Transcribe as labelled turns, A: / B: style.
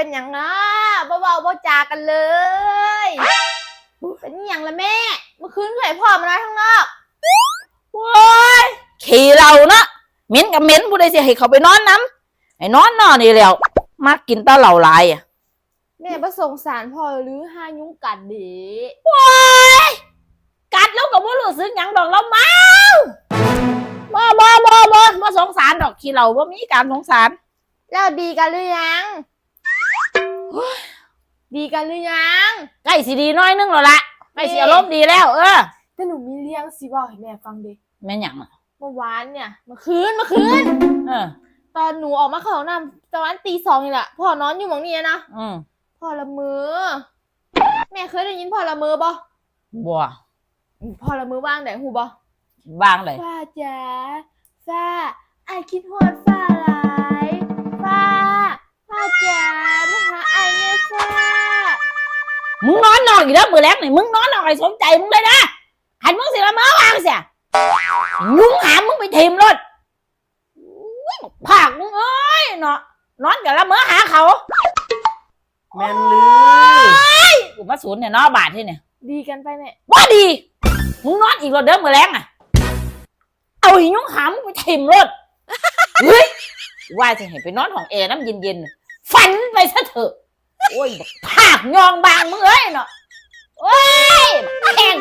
A: เป็นอย่างนะบ่เบาบ่จากันเลย เป็นอหย่างละแม่ เมื่อคืนเคยพ่อมานอนข้างนอก
B: โว้ยขี่เราเนาะเหม็นกับเหม็นผู้ใดสิให้เขาไปนอนน้ำไอ้นอนนอนนี่แหล้วมากินแตาเหล่าหลายอะ
A: แม่ประสงสารพ่อหรือห้ายุงกัดเดี
B: กัดแล้วก็บ่รู้สึกหยังดอกเราเมาบ่บ่บ่บ่บ่สงสารดอกขี้เราบ่มีการสงสาร
A: แล้วดีกันหรือยัง ดีกันหรือยัง
B: ใกล้สิดีน้อยนึงแล้วล่ะใกล้สิอารมณ์ดีแล้ว เออ
A: แต่หนูมีเรื่องสิบอกให้แม่ฟังดิ
B: แม่นหยังอะ
A: เมื่อวานเนี่ยเมื่อคืนเมื่อคืน
B: เออ
A: ตอนหนูออกมาเข้าห้องน้ำตอนนั้นตีสองนี่แหละพ่อนอนอยู่หมองนี้นะ
B: อืม
A: พ่อละเมอแม่เคยได้ยินพ่อละเมอบ่
B: บ่
A: อืมพ่อละเมอว่างไหนหูบ่
B: บางเลย
A: ฟ้าจ๋าฟ้าไอายคิดฮอดฟ้า มึ
B: งนอนนอนอีกแล้วมือแรกนี่มึงนอนนอนให้สมใจมึงเลยนะหันมึงสิละเมอวางเสียยุงหามมึงไปทีมรถอุ๊ยผากมึงเอ้ยเนาะนอนกับละเมอหาเขา
C: แมนลือ
B: กูมาศูนย์เนี่ยเนาะบาทที่เนี่ย
A: ดีกันไปแม่
B: ว่าดีมึงนอนอีกรถเดิมมือแรงอะ เอาหิยุงหามมึงไปทีมรถเฮ้ยว่าจะเห็นไปนอนของแอร์น้ำเย็นๆฝันไปซะเถอะ โอ้ยบักผากยองบางมึงเอ้ยเนาะโอ้ยแข่ง